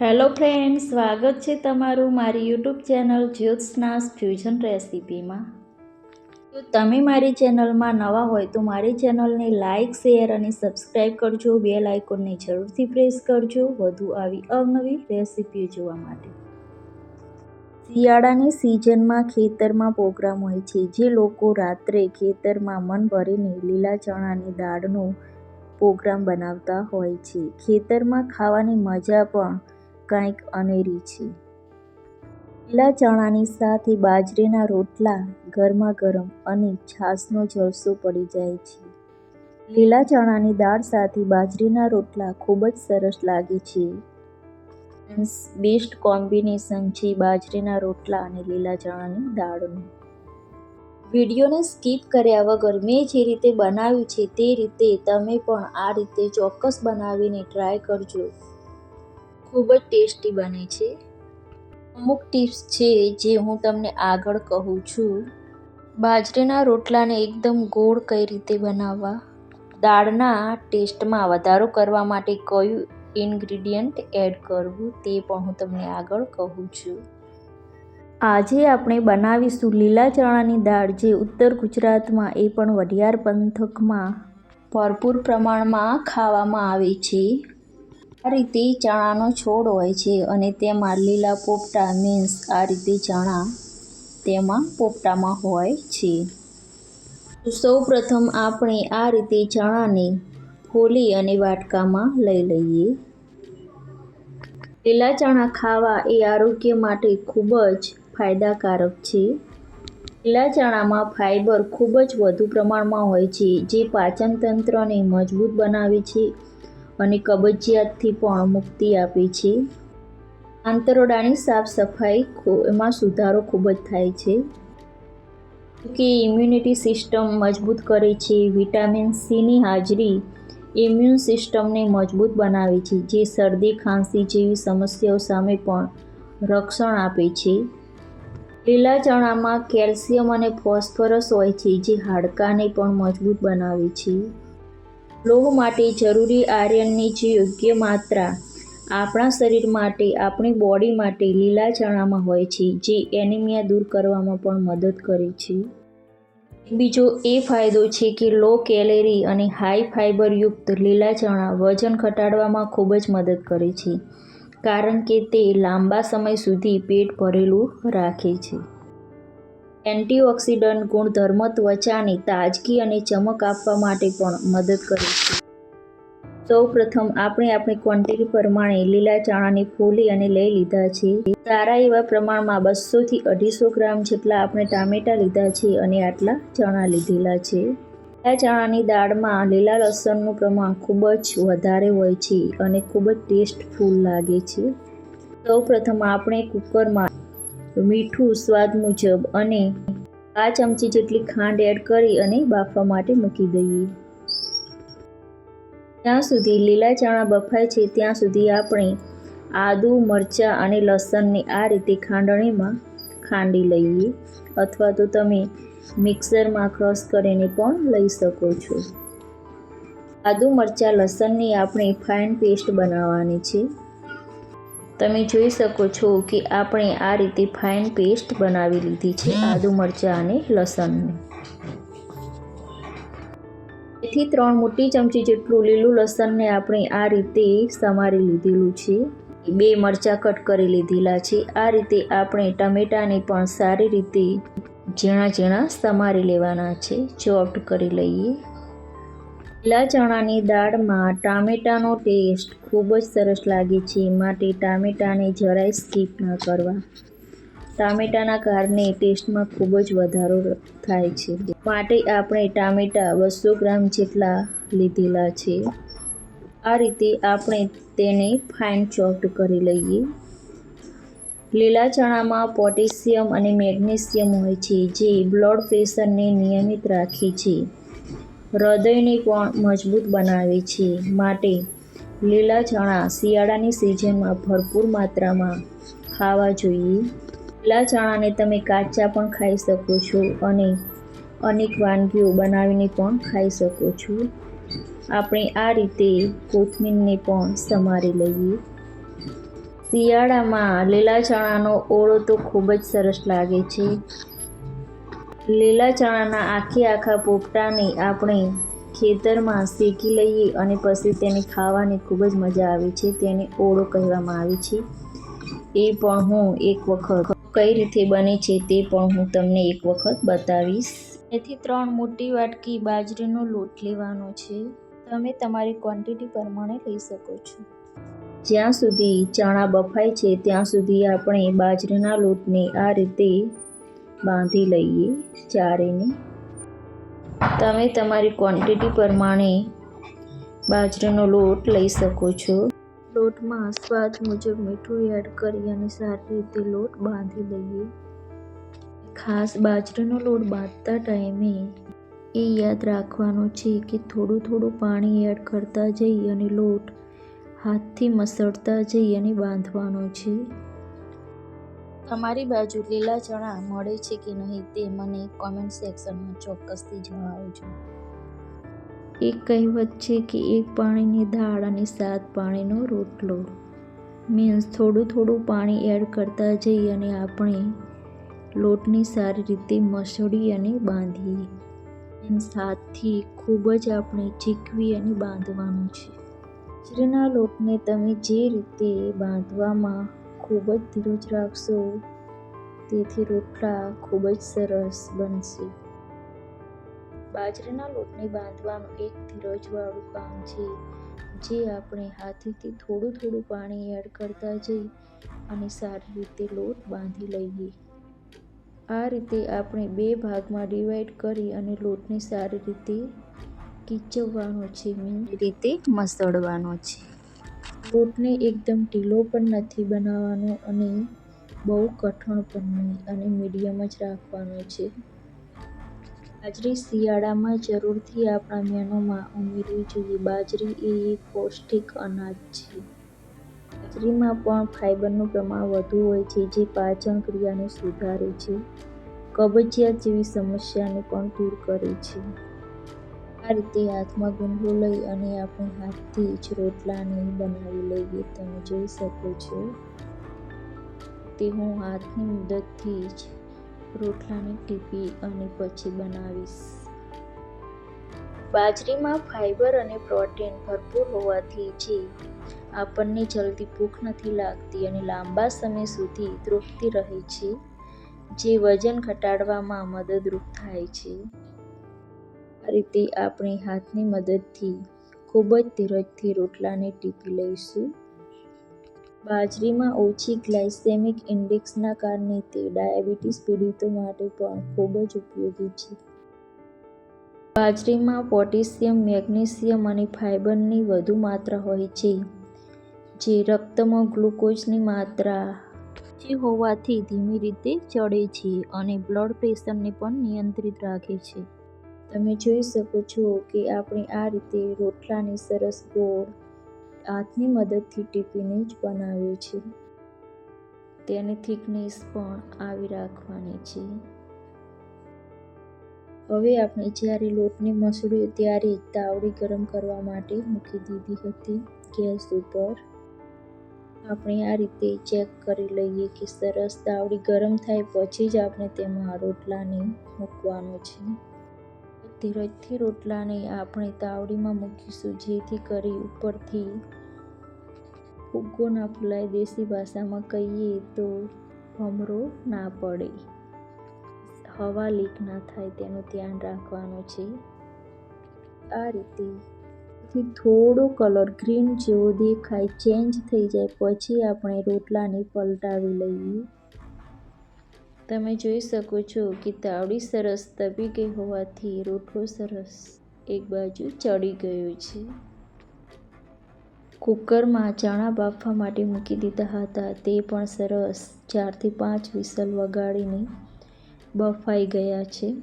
Hello friend સ્વાગત છે તમારું મારી યુટ્યુબ ચેનલ જ્યોત્સનાસ ફ્યુઝન રેસિપીમાં. જો તમે મારી ચેનલમાં નવા હોય તો મારી ચેનલને લાઇક શેર અને સબસ્ક્રાઈબ કરજો. બે લાઇકોનને જરૂરથી પ્રેસ કરજો વધુ આવી અવનવી રેસિપીઓ જોવા માટે. શિયાળાની સિઝનમાં ખેતરમાં પ્રોગ્રામ હોય છે, જે લોકો રાત્રે ખેતરમાં મન ભરીને લીલા ચણાની દાળનો પ્રોગ્રામ બનાવતા હોય છે. ખેતરમાં ખાવાની મજા પણ કંઈક અનેરી છે. લીલા ચણાની સાથે બાજરીના રોટલા ગરમા ગરમ અને છાશનો જલસો પડી જાય છે. લીલા ચણાની દાળ સાથે બાજરીના રોટલા ખૂબ જ સરસ લાગે છે. બેસ્ટ કોમ્બિનેશન છે બાજરીના રોટલા અને લીલા ચણાની દાળનું. વિડીયોને સ્કીપ કર્યા વગર મેં જે રીતે બનાવ્યું છે તે રીતે તમે પણ આ રીતે ચોક્કસ બનાવીને ટ્રાય કરજો. ખૂબ જ ટેસ્ટી બને છે. અમુક ટિપ્સ છે જે હું તમને આગળ કહું છું. બાજરીના રોટલાને એકદમ ગોળ કઈ રીતે બનાવવા? દાળના ટેસ્ટમાં વધારો કરવા માટે કયું ઇન્ગ્રીડિયન્ટ એડ કરવું તે પણ હું તમને આગળ કહું છું. આજે આપણે બનાવીશું લીલા ચણાની દાળ જે ઉત્તર ગુજરાતમાં એ પણ વઢિયાર પંથકમાં ભરપૂર પ્રમાણમાં ખાવામાં આવે છે. આ રીતે ચણાનો છોડ હોય છે અને તેમાં લીલા પોપટા મીન્સ આ રીતે ચણા તેમાં પોપટામાં હોય છે. સૌ પ્રથમ આપણે આ રીતે ચણાને ફોલી અને વાટકામાં લઈ લઈએ. લીલા ચણા ખાવા એ આરોગ્ય માટે ખૂબ જ ફાયદાકારક છે. લીલા ચણામાં ફાઇબર ખૂબ જ વધુ પ્રમાણમાં હોય છે, જે પાચન તંત્રને મજબૂત બનાવે છે અને કબજિયાતથી પણ મુક્તિ આપે છે. આંતરડાની સાફ સફાઈ એમાં સુધારો ખૂબ જ થાય છે. કે ઇમ્યુનિટી સિસ્ટમ મજબૂત કરે છે વિટામિન સીની હાજરી ઇમ્યુન સિસ્ટમને મજબૂત બનાવે છે, જે શરદી, ખાંસી જેવી સમસ્યાઓ સામે પણ રક્ષણ આપે છે. લીલા ચણામાં કેલ્શિયમ અને ફોસ્ફરસ હોય છે, જે હાડકાને પણ મજબૂત બનાવે છે. લોહ માટે જરૂરી આર્યનની જે યોગ્ય માત્રા આપણા શરીર માટે, આપણી બોડી માટે લીલા ચણામાં હોય છે, જે એનિમિયા દૂર કરવામાં પણ મદદ કરે છે. બીજો એ ફાયદો છે કે લો કેલેરી અને હાઈ ફાઇબરયુક્ત લીલા ચણા વજન ઘટાડવામાં ખૂબ જ મદદ કરે છે, કારણ કે તે લાંબા સમય સુધી પેટ ભરેલું રાખે છે. એન્ટીઓક્સિડન્ટ ગુણધર્મ ત્વચાની તાજગી અને ચમક આપવા માટે પણ મદદ કરે છે. સૌ પ્રથમ આપણે આપણી ક્વોન્ટિટી પ્રમાણે લીલા ચણાને ફોલી અને લઈ લીધા છે. સારા એવા પ્રમાણમાં બસોથી અઢીસો ગ્રામ જેટલા આપણે ટામેટાં લીધા છે અને આટલા ચણા લીધેલા છે. લીલા ચણાની દાળમાં લીલા લસણનું પ્રમાણ ખૂબ જ વધારે હોય છે અને ખૂબ જ ટેસ્ટફુલ લાગે છે. સૌ પ્રથમ આપણે કુકરમાં મીઠું, સ્વાદ મુજબ અને આ ચમચી જેટલી ખાંડ એડ કરી અને બાફવા માટે મૂકી દઈએ. ત્યાં સુધી લીલા ચણા બફાય છે, ત્યાં સુધી આપણે આદુ, મરચાં અને લસણને આ રીતે ખાંડણીમાં ખાંડી લઈએ અથવા તો તમે મિક્સરમાં ક્રશ કરીને પણ લઈ શકો છો. આદુ, મરચાં, લસણની આપણે ફાઇન પેસ્ટ બનાવવાની છે. તમે જોઈ શકો છો કે આપણે આ રીતે ફાઇન પેસ્ટ બનાવી લીધી છે આદુ મરચાં અને લસણની. થી ત્રણ મોટી ચમચી જેટલું લીલું લસણને આપણે આ રીતે સમારી લીધેલું છે. બે મરચાં કટ કરી લીધેલા છે. આ રીતે આપણે ટમેટાને પણ સારી રીતે ઝીણા ઝીણા સમારી લેવાના છે. ચોપ્ટ કરી લઈએ. લીલા ચણાની દાળમાં ટામેટાનો ટેસ્ટ ખૂબ જ સરસ લાગે છે, માટે ટામેટાને જરાય સ્કીપ ન કરવા. ટામેટાના કારણે ટેસ્ટમાં ખૂબ જ વધારો થાય છે. માટે આપણે ટામેટા બસો ગ્રામ જેટલા લીધેલા છે. આ રીતે આપણે તેને ફાઇન ચોપ્ડ કરી લઈએ. લીલા ચણામાં પોટેશિયમ અને મેગ્નેશિયમ હોય છે, જે બ્લડ પ્રેશરને નિયમિત રાખે છે. હૃદયને પણ મજબૂત બનાવે છે? માટે લીલા ચણા શિયાળાની સિઝનમાં ભરપૂર માત્રામાં ખાવા જોઈએ. લીલા ચણાને તમે કાચા પણ ખાઈ શકો છો અને અનેક વાનગીઓ બનાવીને પણ ખાઈ શકો છો. આપણે આ રીતે કોથમીરને પણ સમારી લઈએ. શિયાળામાં લીલા ચણાનો ઓળો તો ખૂબ જ સરસ લાગે છે. લીલા ચણાના આખે આખા પોપટાને આપણે ખેતરમાં શેકી લઈએ અને પછી તેને ખાવાની ખૂબ જ મજા આવે છે તેને ઓળો કહેવામાં આવે છે. એ પણ હું એક વખત કઈ રીતે બને છે તે પણ હું તમને એક વખત બતાવીશ. એથી ત્રણ મોટી વાટકી બાજરીનો લોટ લેવાનો છે. તમે તમારી ક્વોન્ટિટી પ્રમાણે લઈ શકો છો. જ્યાં સુધી ચણા બફાય છે ત્યાં સુધી આપણે બાજરીના લોટને આ રીતે બાંધી લઈએ ચારેને તમે તમારી ક્વોન્ટિટી પ્રમાણે બાજરીનો લોટ લઈ શકો છો. લોટમાં સ્વાદ મુજબ મીઠું એડ કરી અને સારી રીતે લોટ બાંધી લઈએ. ખાસ બાજરીનો લોટ બાંધતા ટાઈમે એ યાદ રાખવાનું છે કે થોડું થોડું પાણી એડ કરતા જઈ અને લોટ હાથથી મસળતા જઈ અને બાંધવાનો છે. તમારી બાજુ લીલા ચણા મળે છે કે નહીં તે મને કોમેન્ટ સેક્શનમાં ચોક્કસથી જણાવજો. એક કહેવત છે કે એક પાણીની દાળ અને સાત પાણીનો રોટલો. મીન્સ થોડું થોડું પાણી એડ કરતા જઈએ અને આપણે લોટને સારી રીતે મસળી અને બાંધીએ. મીન્સ હાથથી ખૂબ જ આપણે ચીકવી અને બાંધવાનું છે. બાજરીના લોટને તમે જે રીતે બાંધવામાં ખૂબ જ ધીરજ રાખશો. તેથી રોટલા ખૂબ જ સરસ બનશે. બાજરાના લોટને બાંધવાનું એક ધીરજવાળું કામ છે. જે આપણે હાથેથી થોડું થોડું પાણી એડ કરતા જઈ અને સારી રીતે લોટ બાંધી લઈએ. આ રીતે આપણે બે ભાગમાં ડિવાઈડ કરી અને લોટને સારી રીતે કિચવવાનો છે, મીન રીતે મસળવાનો છે. લોટને એકદમ ઢીલો પણ નથી બનાવવાનો અને બહુ કઠણ પણ નહીં અને મીડિયમ જ રાખવાનો છે. બાજરી શિયાળામાં જરૂરથી આપણા મેનોમાં ઉમેરવી જોઈએ. બાજરી એ એક પૌષ્ટિક અનાજ છે. બાજરીમાં પણ ફાઇબરનું પ્રમાણ વધુ હોય છે, જે પાચન ક્રિયાને સુધારે છે, કબજિયાત જેવી સમસ્યાને પણ દૂર કરે છે. આ રીતે હાથમાં ગુંડલો લઈ અને આપણે હાથથી જ રોટલાને બનાવી લઈએ. તમે જોઈ શકો છો. તે હું હાથની મદદથી જ રોટલાને ટીપી અને પછી બનાવીશ. બાજરીમાં ફાઇબર અને પ્રોટીન ભરપૂર હોવાથી જે આપણને જલ્દી ભૂખ નથી લાગતી અને લાંબા સમય સુધી તૃપ્તિ રહે છે, જે વજન ઘટાડવામાં મદદરૂપ થાય છે. રીતે આપણે હાથની મદદથી ખૂબ જ ધીરજથી રોટલાને ટીપી લઈશું. બાજરીમાં ઓછી ગ્લાયસેમિક ઇન્ડેક્સના કારણે તે ડાયાબિટીસ પીડિતો માટે પણ ખૂબ જ ઉપયોગી છે. બાજરીમાં પોટેશિયમ, મેગ્નેશિયમ અને ફાઇબરની વધુ માત્રા હોય છે, જે રક્તમાં ગ્લુકોઝની માત્રા જે હોવાથી ધીમી રીતે ચડે છે અને બ્લડ પ્રેશરને પણ નિયંત્રિત રાખે છે. તમે જોઈ શકો છો કે આપણે આ રીતે રોટલાને સરસ ગોળ હાથની મદદથી ટીપીને જ બનાવ્યો છે તેની થિકનેસ પણ આવી રાખવાની છે. હવે આપણે જ્યારે લોટને મસળ્યો ત્યારે તાવડી ગરમ કરવા માટે મૂકી દીધી હતી ગેસ ઉપર. આપણે આ રીતે ચેક કરી લઈએ કે સરસ તાવડી ગરમ થાય પછી જ આપણે તેમાં રોટલાને મૂકવાનો છે. ધીરજથી રોટલાને આપણે તાવડીમાં મૂકીશું, જેથી કરી ઉપરથી ફુગ્ગો ના ફૂલાય દેશી ભાષામાં કહીએ તો ભમરો ના પડે. હવા લીક ના થાય તેનું ધ્યાન રાખવાનું છે. આ રીતે થોડો કલર ગ્રીન જેવો દેખાય, ચેન્જ થઈ જાય, પછી આપણે રોટલાને પલટાવી લઈએ. તમે જોઈ શકો છો કે તાવડી સરસ તપી ગઈ હોવાથી રોટલો સરસ એક બાજુ ચડી ગયો છે. કુકરમાં ચણા બાફવા માટે મૂકી દીધા હતા. તે પણ સરસ ચારથી પાંચ વિસલ વગાડીને બફાઈ ગયા છે.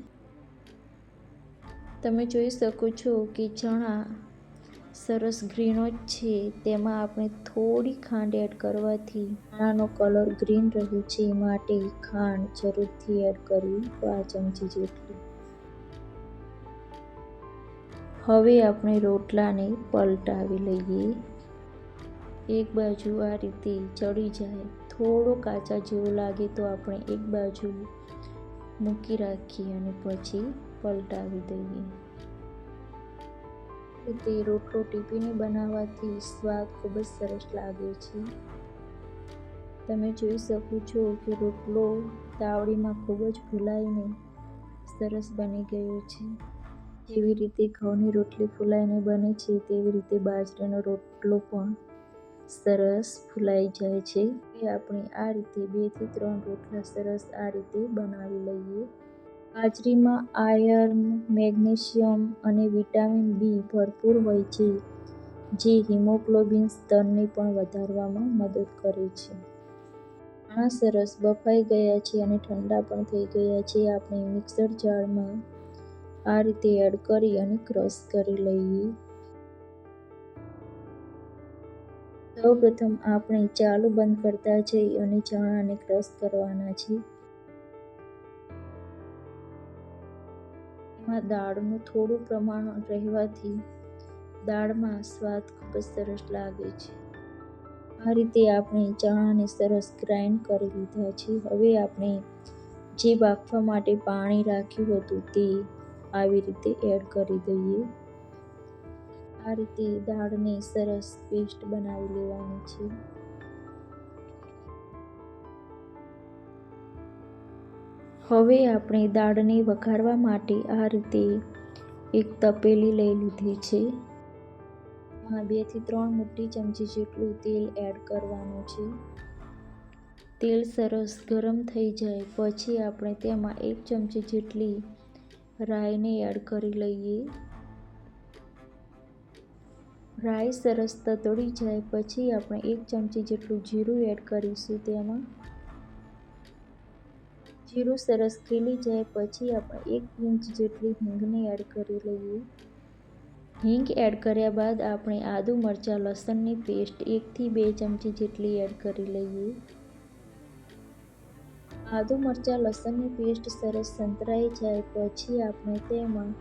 તમે જોઈ શકો છો કે ચણા સરસ ગ્રીનો જ છે. તેમાં આપણે થોડી ખાંડ એડ કરવાથી ચણાનો કલર ગ્રીન રહે છે. માટે ખાંડ જરૂરથી એડ કરવી પાંચ ચમચી જેટલી. હવે આપણે રોટલાને પલટાવી લઈએ. એક બાજુ આ રીતે ચડી જાય. થોડો કાચા જેવો લાગે તો આપણે એક બાજુ મૂકી રાખીએ અને પછી પલટાવી દઈએ. રીતે રોટલો ટીપીને બનાવવાથી સ્વાદ ખૂબ જ સરસ લાગે છે. તમે જોઈ શકો છો કે રોટલો તાવડીમાં ખૂબ જ ફૂલાઈને સરસ બની ગયો છે. જેવી રીતે ઘઉંની રોટલી ફૂલાઈને બને છે, તેવી રીતે બાજરાનો રોટલો પણ સરસ ફૂલાઈ જાય છે. એ આપણે આ રીતે બેથી ત્રણ રોટલા સરસ આ રીતે બનાવી લઈએ. બાજરીમાં આયર્ન, મેગ્નેશિયમ અને વિટામિન બી ભરપૂર હોય છે, જે હિમોગ્લોબિન સ્તરને પણ વધારવામાં મદદ કરે છે. ઘણા સરસ બફાઈ ગયા છે અને ઠંડા પણ થઈ ગયા છે. આપણે મિક્સર જારમાં આ રીતે એડ કરી અને ક્રશ કરી લઈએ. સૌપ્રથમ આપણે ચાલુ બંધ કરતા જઈ અને ચણાને ક્રશ કરવાના છે એમાં દાળનું થોડું પ્રમાણ રહેવાથી દાળમાં સ્વાદ ખૂબ જ સરસ લાગે છે. આ રીતે આપણે ચણાને સરસ ગ્રાઇન્ડ કરી લીધા છે. હવે આપણે જે બાફવા માટે પાણી રાખ્યું હતું તે આવી રીતે એડ કરી દઈએ. આ રીતે દાળને સરસ પેસ્ટ બનાવી લેવાની છે. હવે આપણે દાળને વઘારવા માટે આ રીતે એક તપેલી લઈ લીધી છે. એમાં બેથી ત્રણ મોટી ચમચી જેટલું તેલ એડ કરવાનું છે. તેલ સરસ ગરમ થઈ જાય પછી આપણે તેમાં એક ચમચી જેટલી રાઈને એડ કરી લઈએ. રાઈ સરસ તતડી જાય પછી આપણે એક ચમચી જેટલું જીરું એડ કરીશું તેમાં. જીરું સરસ ખીલી જાય પછી આપણે એક ઇંચ જેટલી હિંગને એડ કરી લઈએ. હિંગ એડ કર્યા બાદ આપણે આદુ મરચાં, લસણની પેસ્ટ એકથી બે ચમચી જેટલી એડ કરી લઈએ. આદુ મરચાં, લસણની પેસ્ટ સરસ સંતરાઈ જાય પછી આપણે તેમાં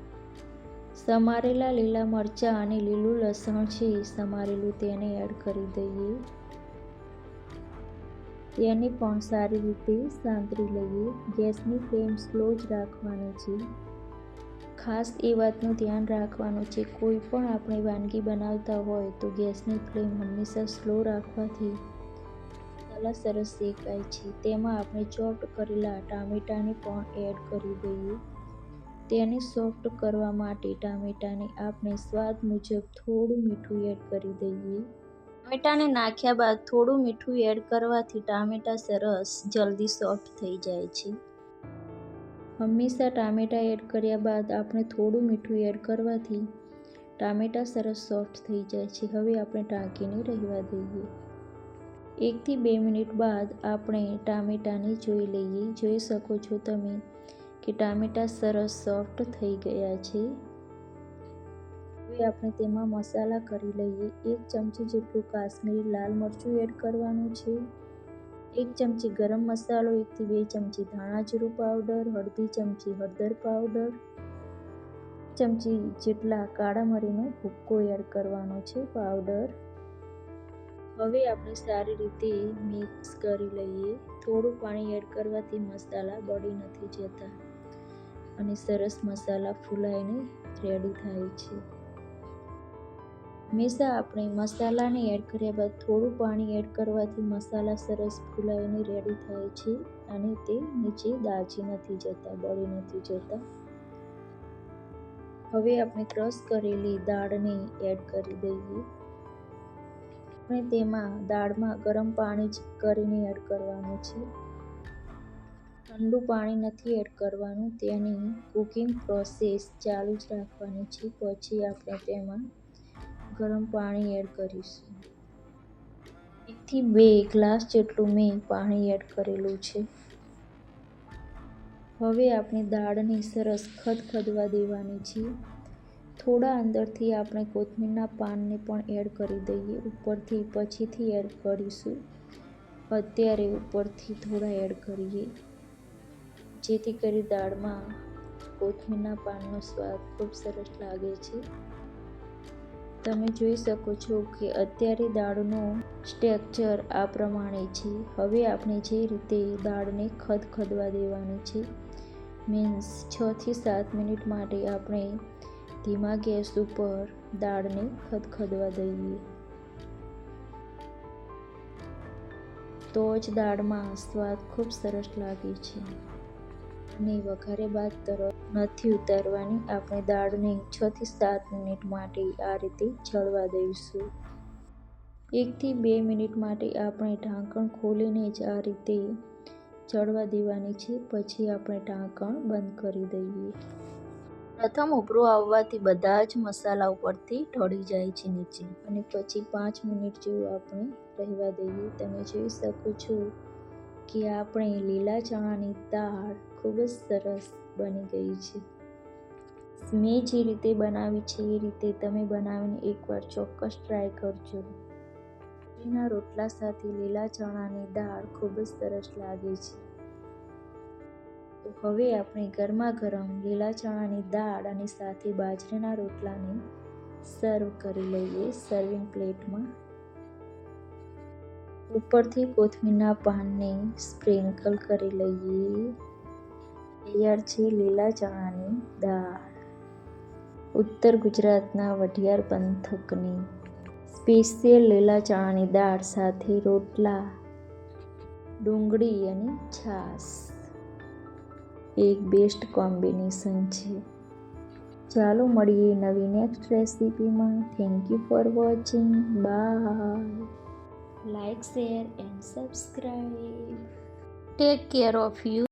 સમારેલા લીલા મરચાં અને લીલું લસણ છે સમારેલું તેને એડ કરી દઈએ. તેને પણ સારી રીતે સાંતળી લઈએ. ગેસની ફ્લેમ સ્લો જ રાખવાની છે. ખાસ એ વાતનું ધ્યાન રાખવાનું છે, કોઈ પણ આપણે વાનગી બનાવતા હોય તો ગેસની ફ્લેમ હંમેશા સ્લો રાખવાથી મસાલા સરસ શેકાય છે. તેમાં આપણે ચોપ્ટ કરેલા ટામેટાને પણ એડ કરી દઈએ. તેને સોફ્ટ કરવા માટે ટામેટાને આપણે સ્વાદ મુજબ થોડું મીઠું એડ કરી દઈએ. ટામેટાને નાખ્યા બાદ થોડું મીઠું એડ કરવાથી ટામેટા સરસ જલ્દી સોફ્ટ થઈ જાય છે. હંમેશા ટામેટા એડ કર્યા બાદ આપણે થોડું મીઠું એડ કરવાથી ટામેટા સરસ સોફ્ટ થઈ જાય છે. હવે આપણે ટાંકીને રહેવા દઈએ. એકથી બે મિનિટ બાદ આપણે ટામેટાને જોઈ લઈએ. જોઈ શકો છો તમે કે ટામેટાં સરસ સોફ્ટ થઈ ગયા છે. હવે આપણે તેમાં મસાલા કરી લઈએ. એક ચમચી જેટલું કાશ્મીરી લાલ મરચું એડ કરવાનું છે. એક ચમચી ગરમ મસાલો, એકથી બે ચમચી ધાણા જીરું પાવડર હળદી ચમચી હળદર પાવડર, ચમચી જેટલા કાળા મરીનો ભૂક્કો એડ કરવાનો છે પાવડર. હવે આપણે સારી રીતે મિક્સ કરી લઈએ. થોડું પાણી એડ કરવાથી મસાલા બળી નથી જતા અને સરસ મસાલા ફૂલાઈને રેડી થાય છે. હંમેશા આપણે મસાલાને એડ કર્યા બાદ થોડું પાણી એડ કરવાથી મસાલા સરસ ફૂલાઈને રેડી થાય છે અને તે નીચે દાજી નથી જતા, બળી નથી જતા. હવે આપણે ક્રશ કરેલી દાળને એડ કરી દઈએ. આપણે તેમાં દાળમાં ગરમ પાણી જ કરીને એડ કરવાનું છે. ઠંડુ પાણી નથી એડ કરવાનું, તેની કુકિંગ પ્રોસેસ ચાલુ જ રાખવાની છે. પછી આપણે તેમાં ગરમ પાણી એડ કરીશું. એકથી બે ગ્લાસ જેટલું મેં પાણી એડ કરેલું છે. હવે આપણે દાળને સરસ ખદખદવા દેવાની છે થોડા અંદરથી આપણે કોથમીરના પાનને પણ એડ કરી દઈએ. ઉપરથી પછીથી એડ કરીશું. અત્યારે ઉપરથી થોડા એડ કરીએ. જેથી કરી દાળમાં કોથમીરના પાનનો સ્વાદ ખૂબ સરસ લાગે છે. તમે જોઈ શકો છો કે અત્યારે દાળનું સ્ટ્રક્ચર આ પ્રમાણે છે. હવે આપણે જે રીતે દાળને ખદખદવા દેવાની છે મીન્સ છથી સાત મિનિટ માટે આપણે ધીમા ગેસ ઉપર દાળને ખદખદવા દઈએ. તો જ દાળમાં સ્વાદ ખૂબ સરસ લાગે છે. અને વઘારે બાદ તરત નથી ઉતારવાની આપણે દાળને છથી સાત મિનિટ માટે આ રીતે ચડવા દઈશું. એકથી બે મિનિટ માટે આપણે ઢાંકણ ખોલીને જ આ રીતે ચડવા દેવાની છે. પછી આપણે ઢાંકણ બંધ કરી દઈએ. પ્રથમ ઉભરો આવવાથી બધા જ મસાલા ઉપરથી ઢળી જાય છે નીચે. અને પછી પાંચ મિનિટ જેવું આપણે રહેવા દઈએ. તમે જોઈ શકો છો કે આપણે લીલા ચણાની દાળ ખૂબ જ સરસ બની ગઈ છે. મેં જે રીતે બનાવી છે, એ રીતે તમે બનાવીને એકવાર ચોક્કસ ટ્રાય કરજો. એના રોટલા સાથે લીલા ચણાની દાળ ખૂબ જ સરસ લાગે છે. તો હવે આપણે ગરમા ગરમ લીલા ચણાની દાળ અને સાથે બાજરીના રોટલાને સર્વ કરી લઈએ સર્વિંગ પ્લેટમાં ઉપરથી કોથમીરના પાનને સ્પ્રિંકલ કરી લઈએ. તૈયાર છે લીલા ચણાની દાળ. ઉત્તર ગુજરાતના વઢિયાર પંથકની સ્પેશિયલ લીલા ચણાની દાળ સાથે રોટલા, ડુંગળી અને છાશ. એક બેસ્ટ કોમ્બિનેશન છે. ચાલો મળીએ નવી next રેસીપીમાં thank you for watching bye like share and subscribe take care of you